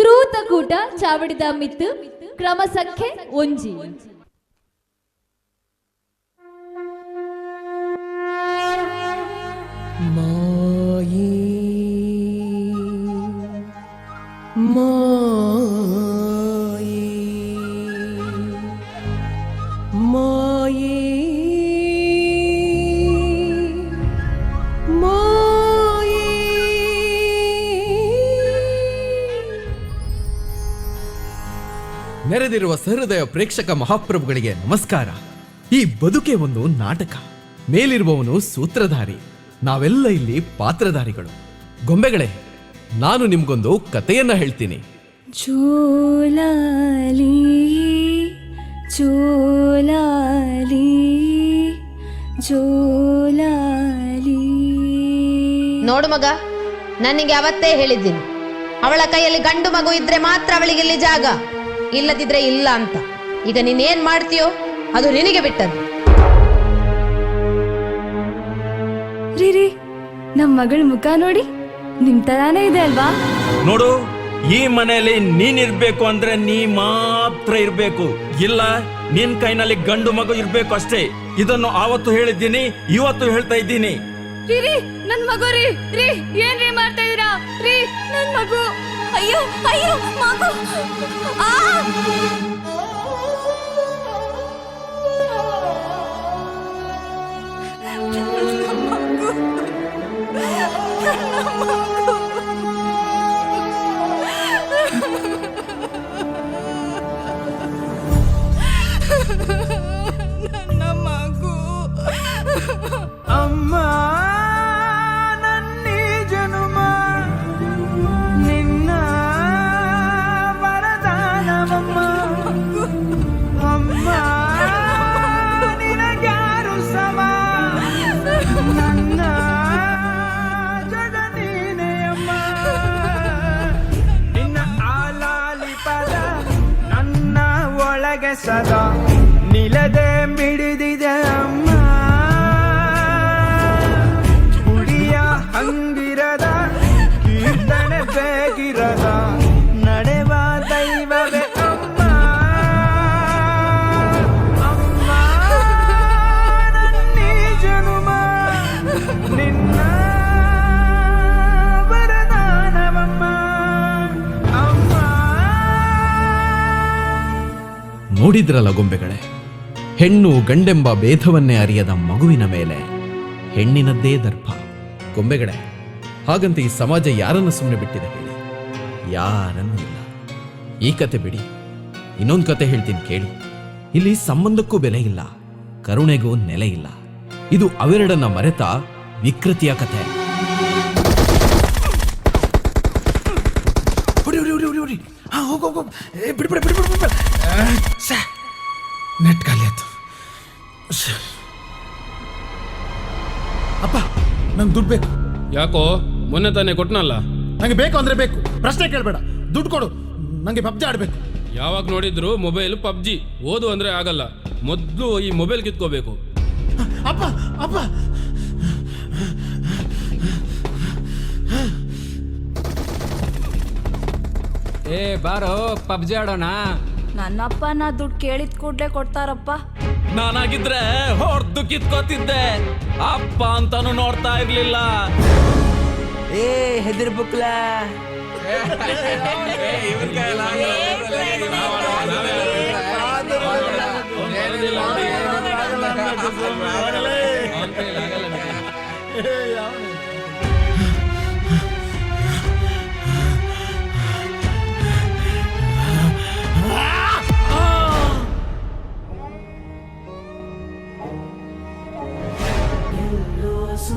ಸುರೂತ ಕೂಟ ಚಾವಡಿದ ಮಿತ್ತು ಕ್ರಮ ಸಂಖ್ಯೆ ಒಂಜಿ. ನೆರೆದಿರುವ ಸಹೃದಯ ಪ್ರೇಕ್ಷಕ ಮಹಾಪ್ರಭುಗಳಿಗೆ ನಮಸ್ಕಾರ. ಈ ಬದುಕೆ ಒಂದು ನಾಟಕ. ಮೇಲಿರುವವನು ಸೂತ್ರಧಾರಿ. ನಾವೆಲ್ಲ ಇಲ್ಲಿ ಪಾತ್ರಧಾರಿಗಳು. ಗೊಂಬೆಗಳೇ ನಾನು ನಿಮ್ಗೊಂದು ಕಥೆಯನ್ನ ಹೇಳ್ತೀನಿ. ಚೋಲಾಲಿ ಚೋಲಾಲಿ ಜೋಲಾಲಿ ನೋಡು ಮಗ ನನಗೆ ಅವತ್ತೇ ಹೇಳಿದ್ದೀನಿ. ಅವಳ ಕೈಯಲ್ಲಿ ಗಂಡು ಮಗು ಇದ್ರೆ ಮಾತ್ರ ಅವಳಿಗೆ ಇಲ್ಲಿ ಜಾಗ. ಇಲ್ಲದಿದ್ರೆ ಇಲ್ಲ ಅಂತ. ಈಗ ನೀನೇನ್ ಮಾಡ್ತೀಯೋ ಅದು ನಿನಗೆ ಬಿಟ್ಟದ್ದು. ರೀ ರೀ ನಮ್ ಮಗಳ ಮುಖ ನೋಡಿ. ನಿಮ್ ತರಾನೇ ಇದೆ ಅಲ್ವಾ? ನೋಡು ಈ ಮನೆಯಲ್ಲಿ ನೀನ್ ಇರ್ಬೇಕು ಅಂದ್ರೆ ನೀ ಮಾತ್ರ ಇರ್ಬೇಕು. ಇಲ್ಲ ನಿನ್ ಕೈನಲ್ಲಿ ಗಂಡು ಮಗು ಇರ್ಬೇಕು ಅಷ್ಟೇ. ಇದನ್ನು ಆವತ್ತು ಹೇಳಿದ್ದೀನಿ ಇವತ್ತು ಹೇಳ್ತಾ ಇದ್ದೀನಿ. ರೀ ರೀ ನನ್ ಮಗು ರೀ. ರೀ ಏನ್ ರೀ ಮಾಡ್ತಾ ಇದೀರಾ ರೀ ನನ್ ಮಗು. అయ్యో అయ్యో మాకు. ఆ! మాకు. ಒಳಗೆ ಸದಾ ನಿಲದೆ ಮಿಡಿದಿದೆ ನೋಡಿದ್ರಲ್ಲ ಗೊಂಬೆಗಳೇ? ಹೆಣ್ಣು ಗಂಡೆಂಬ ಭೇದವನ್ನೇ ಅರಿಯದ ಮಗುವಿನ ಮೇಲೆ ಹೆಣ್ಣಿನದ್ದೇ ದರ್ಪ. ಗೊಂಬೆಗಳೇ, ಹಾಗಂತ ಈ ಸಮಾಜ ಯಾರನ್ನು ಸುಮ್ಮನೆ ಬಿಟ್ಟಿದೆ ಹೇಳಿ? ಯಾರನ್ನೂ ಇಲ್ಲ. ಈ ಕತೆ ಬಿಡಿ. ಇನ್ನೊಂದು ಕತೆ ಹೇಳ್ತೀನಿ ಕೇಳಿ. ಇಲ್ಲಿ ಸಂಬಂಧಕ್ಕೂ ಬೆಲೆ ಇಲ್ಲ. ಕರುಣೆಗೂ ನೆಲೆ ಇಲ್ಲ. ಇದು ಅವೆರಡನ್ನ ಮರೆತ ವಿಕೃತಿಯ ಕತೆ. ಬಿಡಿ ಬಿಡಿ ಬಿಡು ಬಿಡು ಬಿಡು ಬಿಡು ಬಿಡು ನೆಟ್ ಖಾಲಿ ಆಯ್ತು. ಅಪ್ಪ ನಂಗೆ ದುಡ್ಡು ಬೇಕು. ಯಾಕೋ? ಮೊನ್ನೆ ತಾನೇ ಕೊಟ್ಟನಲ್ಲ ನಂಗೆ ಬೇಕು ಅಂದ್ರೆ ಬೇಕು. ಪ್ರಶ್ನೆ ಕೇಳಬೇಡ. ದುಡ್ಡು ಕೊಡು. ನಂಗೆ ಪಬ್ಜಿ ಆಡಬೇಕು. ಯಾವಾಗ ನೋಡಿದ್ರು ಮೊಬೈಲ್ ಪಬ್ಜಿ. ಓದು ಅಂದ್ರೆ ಆಗಲ್ಲ. ಮೊದಲು ಈ ಮೊಬೈಲ್ ಕಿತ್ಕೋಬೇಕು. ಅಪ್ಪ ಅಪ್ಪ. ಏ ಬಾರೋ ಪಬ್ಜಿ ಆಡೋಣ. ನನ್ನಪ್ಪ ನಾ ದುಡ್ಡು ಕೇಳಿದ ಕೂಡ್ಲೆ ಕೊಡ್ತಾರಪ್ಪ ನಾನಾಗಿದ್ರೆ ಹೊರ್ದು ಕಿತ್ಕೋತಿದ್ದೆ ಅಪ್ಪ ಅಂತಾನು ನೋಡ್ತಾ ಇರ್ಲಿಲ್ಲ ಏ ಹೆದರ್ ಬುಕ್ಲ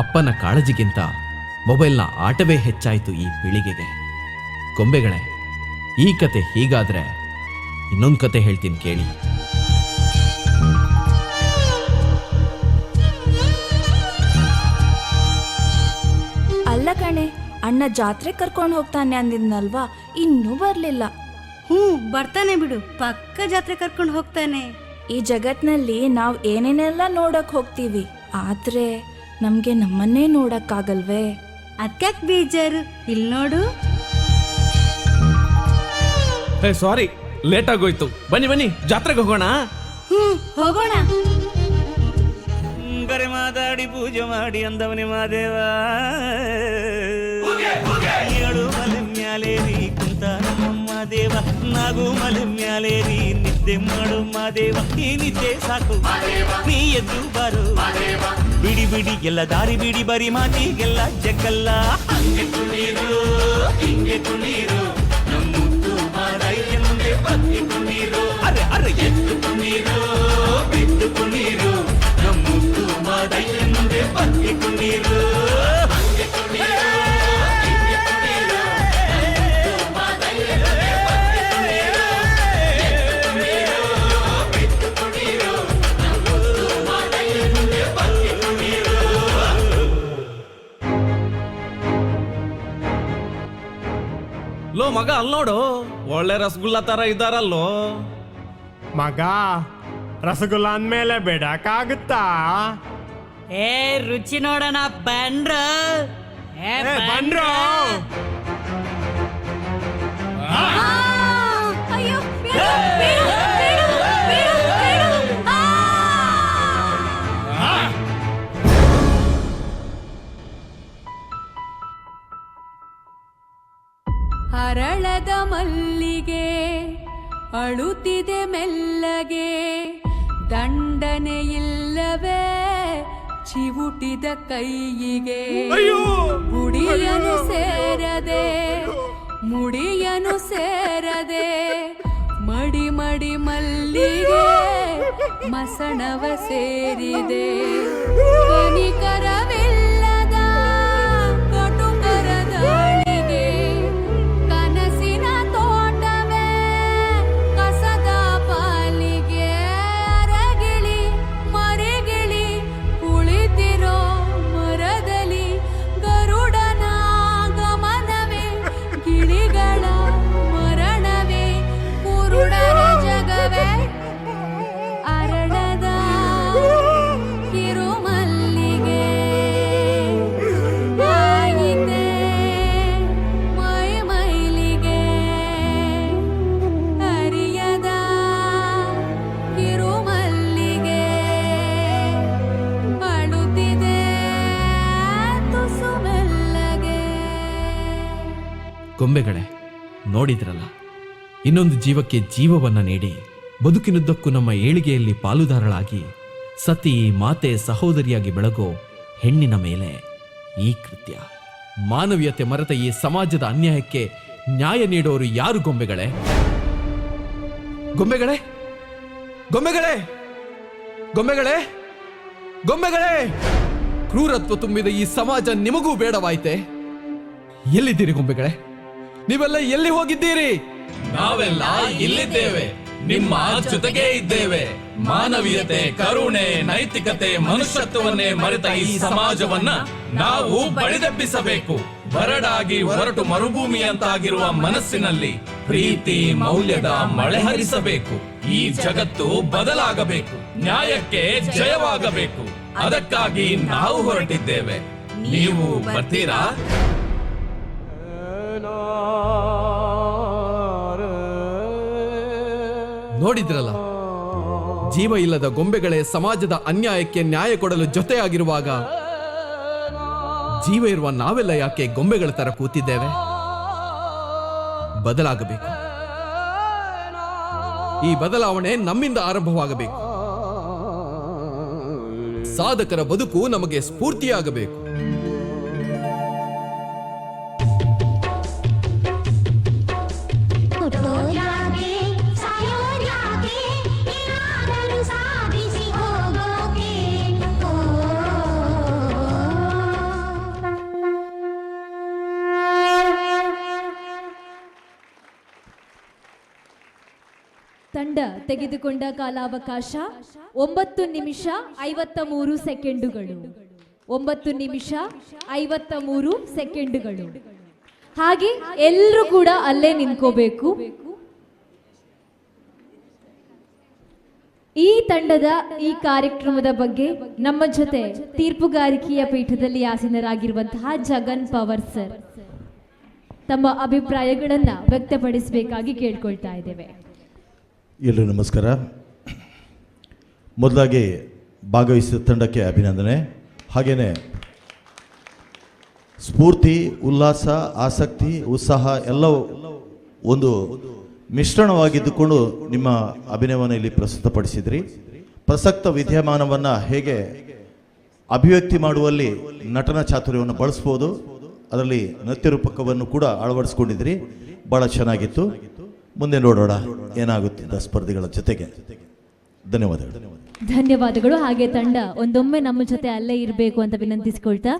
ಅಪ್ಪನ ಕಾಳಜಿಗಿಂತ ಮೊಬೈಲ್ನ ಆಟವೇ ಹೆಚ್ಚಾಯಿತು ಈ ಪೀಳಿಗೆಗೆ. ಗೊಂಬೆಗಳೇ ಈ ಕತೆ ಹೀಗಾದ್ರೆ ಇನ್ನೊಂದು ಕತೆ ಹೇಳ್ತೀನಿ ಕೇಳಿ. ಅಲ್ಲ ಕಣೆ ಅಣ್ಣ ಜಾತ್ರೆ ಕರ್ಕೊಂಡು ಹೋಗ್ತಾನೆ ಅಂದಿದ್ನಲ್ವಾ ಇನ್ನೂ ಬರ್ಲಿಲ್ಲ. ಹ್ಞೂ ಬರ್ತಾನೆ ಬಿಡು ಪಕ್ಕ ಜಾತ್ರೆ ಕರ್ಕೊಂಡು ಹೋಗ್ತಾನೆ. ಈ ಜಗತ್ನಲ್ಲಿ ನಾವು ಏನೇನೆಲ್ಲ ನೋಡಕ್ ಹೋಗ್ತೀವಿ ಆದ್ರೆ ನಮ್ಗೆ ನಮ್ಮನ್ನೇ ನೋಡಕ್ಕಾಗಲ್ವೇ? ಅದಕ್ಕೆ ಬೇಜಾರು? ಇಲ್ಲಿ ನೋಡು. ಏ ಸಾರಿ. ಲೇಟ್ ಆಗೋಯ್ತು. ಬನ್ನಿ ಬನ್ನಿ. ಜಾತ್ರೆಗೆ ಹೋಗೋಣ? ಹ್ಞೂ ಹೋಗೋಣ. ಗರೆ ಮಾತಾಡಿ ಪೂಜೆ ಮಾಡಿ ಅಂದವನೇ ಮಾದೇವ ಏಳು ಮಲೆ ಮ್ಯಾಲೇರಿ ಕುಂತ ನಮ್ಮ ದೇವ. ನಾಗು ಮಲೆ ಮ್ಯಾಲೇರಿ ನಿದ್ದೆ ಮಾಡು ಮಾದೇವ ಈ ನಿದ್ದೆ ಸಾಕು ನೀ ಎದ್ದು ಬಾರು ಬಿಡಿ ಬಿಡಿ ಎಲ್ಲ ದಾರಿ ಬಿಡಿ ಬರಿ ಮಾತಿಗೆಲ್ಲ ಜಗ್ಗಲ್ಲ ಮಗ ಅಲ್ಲಿ ನೋಡು. ಒಳ್ಳೆ ರಸಗುಲ್ಲ ತರ ಇದ್ದಾರಲ್ಲೋ. ಮಗ ರಸಗುಲ್ಲ ಅಂದ್ಮೇಲೆ ಬಿಡಕ್ಕಾಗುತ್ತಾ? ಏ ರುಚಿ ನೋಡೋಣ ಬಂದ್ರ. ಏ, ಬಂದ್ರು. ಅಳುತ್ತಿದೆ ಮೆಲ್ಲಗೆ. ದಂಡನೆ ಇಲ್ಲವೇ ಚಿವುಟಿದ ಕೈಯಿಗೆ. ಗುಡಿಯನು ಸೇರದೆ ಮುಡಿಯನು ಸೇರದೆ ಮಡಿ ಮಡಿ ಮಲ್ಲಿಗೆ ಮಸಣವ ಸೇರಿದೆ. ಕನಿಕರವಿಲ್ಲದ ಗೊಂಬೆಗಳೇ, ನೋಡಿದ್ರಲ್ಲ? ಇನ್ನೊಂದು ಜೀವಕ್ಕೆ ಜೀವವನ್ನ ನೀಡಿ, ಬದುಕಿನುದ್ದಕ್ಕೂ ನಮ್ಮ ಏಳಿಗೆಯಲ್ಲಿ ಪಾಲುದಾರಳಾಗಿ, ಸತಿ, ಮಾತೆ, ಸಹೋದರಿಯಾಗಿ ಬೆಳಗೋ ಹೆಣ್ಣಿನ ಮೇಲೆ ಈ ಕೃತ್ಯ. ಮಾನವೀಯತೆ ಮರೆತ ಈ ಸಮಾಜದ ಅನ್ಯಾಯಕ್ಕೆ ನ್ಯಾಯ ನೀಡೋರು ಯಾರು ಗೊಂಬೆಗಳೇ? ಗೊಂಬೆಗಳೇ? ಗೊಂಬೆಗಳೇ? ಗೊಂಬೆಗಳೇ? ಗೊಂಬೆಗಳೇ? ಕ್ರೂರತ್ವ ತುಂಬಿದ ಈ ಸಮಾಜ ನಿಮಗೂ ಬೇಡವಾಯ್ತೆ? ಎಲ್ಲಿದ್ದೀರಿ ಗೊಂಬೆಗಳೇ? ನೀವೆಲ್ಲ ಎಲ್ಲಿ ಹೋಗಿದ್ದೀರಿ? ನಾವೆಲ್ಲ ಇಲ್ಲಿದ್ದೇವೆ. ನಿಮ್ಮ ಜೊತೆಗೆ ಇದ್ದೇವೆ. ಮಾನವೀಯತೆ, ಕರುಣೆ, ನೈತಿಕತೆ, ಮನುಷ್ಯತ್ವವನ್ನೇ ಮರೆತ ಈ ಸಮಾಜವನ್ನ ನಾವು ಬಡಿದೆಬ್ಬಿಸಬೇಕು. ಬರಡಾಗಿ ಹೊರಟು ಮರುಭೂಮಿಯಂತಾಗಿರುವ ಮನಸ್ಸಿನಲ್ಲಿ ಪ್ರೀತಿ, ಮೌಲ್ಯದ ಮಳೆ ಹರಿಸಬೇಕು. ಈ ಜಗತ್ತು ಬದಲಾಗಬೇಕು. ನ್ಯಾಯಕ್ಕೆ ಜಯವಾಗಬೇಕು. ಅದಕ್ಕಾಗಿ ನಾವು ಹೊರಟಿದ್ದೇವೆ. ನೀವು ಬರ್ತೀರಾ? ನೋಡಿದ್ರಲ್ಲ? ಜೀವ ಇಲ್ಲದ ಗೊಂಬೆಗಳೇ ಸಮಾಜದ ಅನ್ಯಾಯಕ್ಕೆ ನ್ಯಾಯ ಕೊಡಲು ಜೊತೆಯಾಗಿರುವಾಗ ಜೀವ ಇರುವ ನಾವೆಲ್ಲ ಯಾಕೆ ಗೊಂಬೆಗಳ ತರ ಕೂತಿದ್ದೇವೆ? ಬದಲಾಗಬೇಕು. ಈ ಬದಲಾವಣೆ ನಮ್ಮಿಂದ ಆರಂಭವಾಗಬೇಕು. ಸಾಧಕರ ಬದುಕು ನಮಗೆ ಸ್ಫೂರ್ತಿಯಾಗಬೇಕು. ತಂಡ ತೆಗೆದುಕೊಂಡ ಕಾಲಾವಕಾಶ ಒಂಬತ್ತು ನಿಮಿಷ ಐವತ್ತ ಮೂರು ಸೆಕೆಂಡುಗಳು. ಒಂಬತ್ತು ನಿಮಿಷ ಐವತ್ತ ಮೂರು ಸೆಕೆಂಡುಗಳು. ಹಾಗೆ ಎಲ್ಲರೂ ಕೂಡ ಅಲ್ಲೇ ನಿಂತ್ಕೋಬೇಕು. ಈ ತಂಡದ ಈ ಕಾರ್ಯಕ್ರಮದ ಬಗ್ಗೆ ನಮ್ಮ ಜೊತೆ ತೀರ್ಪುಗಾರಿಕೆಯ ಪೀಠದಲ್ಲಿ ಆಸೀನರಾಗಿರುವಂತಹ ಜಗನ್ ಪವರ್ ಸರ್. ತಮ್ಮ ಅಭಿಪ್ರಾಯಗಳನ್ನ ವ್ಯಕ್ತಪಡಿಸಬೇಕಾಗಿ ಕೇಳ್ಕೊಳ್ತಾ ಇದ್ದೇವೆ. ಎಲ್ಲರೂ ನಮಸ್ಕಾರ. ಮೊದಲಾಗಿ ಭಾಗವಹಿಸಿದ ತಂಡಕ್ಕೆ ಅಭಿನಂದನೆ. ಹಾಗೆಯೇ ಸ್ಫೂರ್ತಿ, ಉಲ್ಲಾಸ, ಆಸಕ್ತಿ, ಉತ್ಸಾಹ ಎಲ್ಲವೂ ಒಂದು ಮಿಶ್ರಣವಾಗಿದ್ದುಕೊಂಡು ನಿಮ್ಮ ಅಭಿನಯವನ್ನು ಇಲ್ಲಿ ಪ್ರಸ್ತುತಪಡಿಸಿದ್ರಿ. ಪ್ರಸಕ್ತ ವಿದ್ಯಮಾನವನ್ನು ಹೇಗೆ ಅಭಿವ್ಯಕ್ತಿ ಮಾಡುವಲ್ಲಿ ನಟನ ಚಾತುರ್ಯವನ್ನು ಬಳಸ್ಬೋದು, ಅದರಲ್ಲಿ ನೃತ್ಯ ರೂಪಕವನ್ನು ಕೂಡ ಅಳವಡಿಸ್ಕೊಂಡಿದ್ರಿ. ಭಾಳ ಚೆನ್ನಾಗಿತ್ತು. ಮುಂದೆ ನೋಡೋಣ. ಏನಾಗುತ್ತಿದ್ದ ಸ್ಪರ್ಧಿಗಳ ಜೊತೆಗೆ. ಧನ್ಯವಾದಗಳು. ಧನ್ಯವಾದಗಳು. ಹಾಗೆ ತಂಡ ಒಂದೊಮ್ಮೆ ನಮ್ಮ ಜೊತೆ ಅಲ್ಲೇ ಇರಬೇಕು ಅಂತ ವಿನಂತಿಸಿಕೊಳ್ತಾ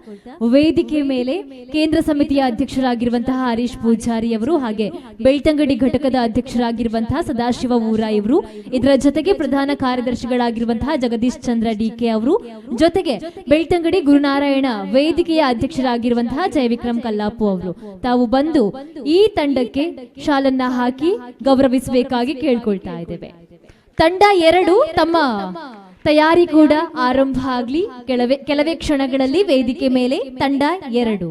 ವೇದಿಕೆ ಮೇಲೆ ಕೇಂದ್ರ ಸಮಿತಿಯ ಅಧ್ಯಕ್ಷರಾಗಿರುವಂತಹ ಹರೀಶ್ ಪೂಜಾರಿ ಅವರು ಹಾಗೆ ಬೆಳ್ತಂಗಡಿ ಘಟಕದ ಅಧ್ಯಕ್ಷರಾಗಿರುವಂತಹ ಸದಾಶಿವ ಊರಾಯ್ ಇವರು ಇದರ ಜೊತೆಗೆ ಪ್ರಧಾನ ಕಾರ್ಯದರ್ಶಿಗಳಾಗಿರುವಂತಹ ಜಗದೀಶ್ ಚಂದ್ರ ಡಿಕೆ ಅವರು, ಜೊತೆಗೆ ಬೆಳ್ತಂಗಡಿ ಗುರುನಾರಾಯಣ ವೇದಿಕೆಯ ಅಧ್ಯಕ್ಷರಾಗಿರುವಂತಹ ಜಯವಿಕ್ರಮ್ ಕಲ್ಲಾಪು ಅವರು. ತಾವು ಬಂದು ಈ ತಂಡಕ್ಕೆ ಶಾಲನ್ನ ಹಾಕಿ ಗೌರವಿಸಬೇಕಾಗಿ ಕೇಳ್ಕೊಳ್ತಾ ಇದ್ದೇವೆ. ತಂಡ ಎರಡು ತಮ್ಮ ತಯಾರಿ ಕೂಡ ಆರಂಭ ಆಗ್ಲಿ. ಕೆಲವೇ ಕೆಲವೇ ಕ್ಷಣಗಳಲ್ಲಿ ವೇದಿಕೆ ಮೇಲೆ ತಂಡ ಎರಡು.